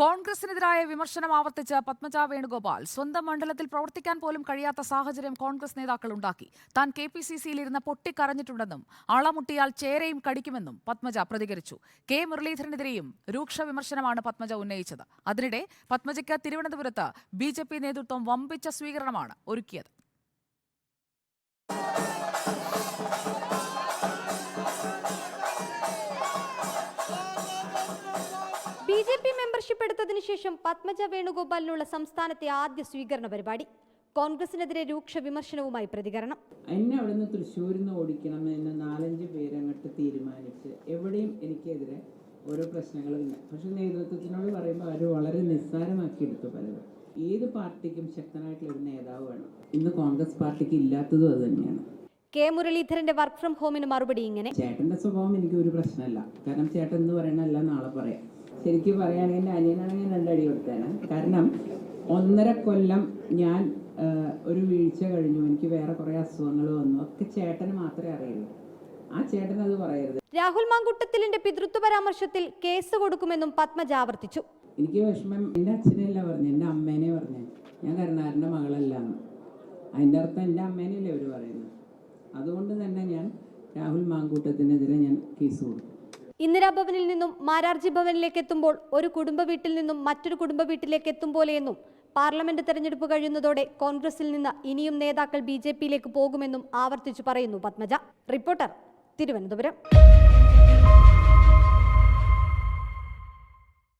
കോൺഗ്രസിനെതിരായ വിമർശനം ആവർത്തിച്ച് പത്മജ വേണുഗോപാൽ സ്വന്തം മണ്ഡലത്തിൽ പ്രവർത്തിക്കാൻ പോലും കഴിയാത്ത സാഹചര്യം കോൺഗ്രസ് നേതാക്കൾ ഉണ്ടാക്കി. താൻ കെ പി സി സിയിലിരുന്ന് പൊട്ടിക്കരഞ്ഞിട്ടുണ്ടെന്നും ആളമുട്ടിയാൽ ചേരയും കടിക്കുമെന്നും പത്മജ പ്രതികരിച്ചു. കെ മുരളീധരനെതിരെയും രൂക്ഷ വിമർശനമാണ് പത്മജ ഉന്നയിച്ചത്. അതിനിടെ പത്മജയ്ക്ക് തിരുവനന്തപുരത്ത് ബി നേതൃത്വം വമ്പിച്ച സ്വീകരണമാണ് ഒരുക്കിയത്. ബി പി മെമ്പർഷിപ്പ് എടുത്തതിനു ശേഷം പത്മജ വേണുഗോപാലിനുള്ള സംസ്ഥാനത്തെ ആദ്യ സ്വീകരണ പരിപാടി. കോൺഗ്രസിനെതിരെ രൂക്ഷ വിമർശനവുമായി പ്രതികരണം. എന്നെ അവിടെ നിന്ന് തൃശ്ശൂരിൽ നിന്ന് ഓടിക്കണം എന്ന് നാലഞ്ച് പേരങ്ങട്ട് തീരുമാനിച്ച് എവിടെയും എനിക്കെതിരെ ഓരോ പ്രശ്നങ്ങളുമില്ല പക്ഷെ നേതൃത്വത്തിനോട് പറയുമ്പോൾ അവർ വളരെ നിസ്സാരമാക്കി എടുത്തു പലതും. ഏത് പാർട്ടിക്കും ശക്തനായിട്ടുള്ള ഒരു നേതാവ് വേണം. ഇന്ന് കോൺഗ്രസ് പാർട്ടിക്ക് ഇല്ലാത്തതും അത് തന്നെയാണ്. കെ മുരളീധരന്റെ വർക്ക് ഫ്രം ഹോമിന് മറുപടി ഇങ്ങനെ. ചേട്ടന്റെ സ്വഭാവം എനിക്ക് ഒരു പ്രശ്നമല്ല. കാരണം ചേട്ടൻ എന്ന് പറയണല്ല നാളെ പറയാം. ശരിക്കും പറയുകയാണെങ്കിൽ എന്റെ അനിയനാണെങ്കിൽ രണ്ടടി കൊടുത്തേനെ കാരണം ഒന്നര കൊല്ലം ഞാൻ ഒരു വീഴ്ച കഴിഞ്ഞു. എനിക്ക് വേറെ കുറേ അസുഖങ്ങൾ വന്നു. ഒക്കെ ചേട്ടന് മാത്രമേ അറിയുള്ളൂ. ആ ചേട്ടൻ അത് പറയരുത്. രാഹുൽ മാങ്കുട്ടത്തിലിന്റെ പിതൃത്വ പരാമർശത്തിൽ കേസ് കൊടുക്കുമെന്നും പത്മജ ആവർത്തിച്ചു. എനിക്ക് വിഷമം. എന്റെ അച്ഛനെയല്ല പറഞ്ഞു എന്റെ അമ്മേനെ പറഞ്ഞു ഞാൻ കരുണാകരന്റെ മകളല്ല അതിന്റെ അർത്ഥം എന്റെ അമ്മേനെയല്ലേ അവർ പറയുന്നത്? അതുകൊണ്ട് തന്നെ ഞാൻ രാഹുൽ മാങ്കൂട്ടത്തിനെതിരെ ഞാൻ കേസ് കൊടുക്കും ഇന്ദിരാഭവനിൽ നിന്നും മാരാർജി ഭവനിലേക്ക് എത്തുമ്പോൾ ഒരു കുടുംബ വീട്ടിൽ നിന്നും മറ്റൊരു കുടുംബ വീട്ടിലേക്ക് എത്തും പോലെയെന്നും പാർലമെന്റ് തെരഞ്ഞെടുപ്പ് കഴിയുന്നതോടെ കോൺഗ്രസിൽ നിന്ന് ഇനിയും നേതാക്കൾ ബി ജെ പിയിലേക്ക് പോകുമെന്നും ആവർത്തിച്ചു പറയുന്നു പത്മജ. റിപ്പോർട്ടർ തിരുവനന്തപുരം.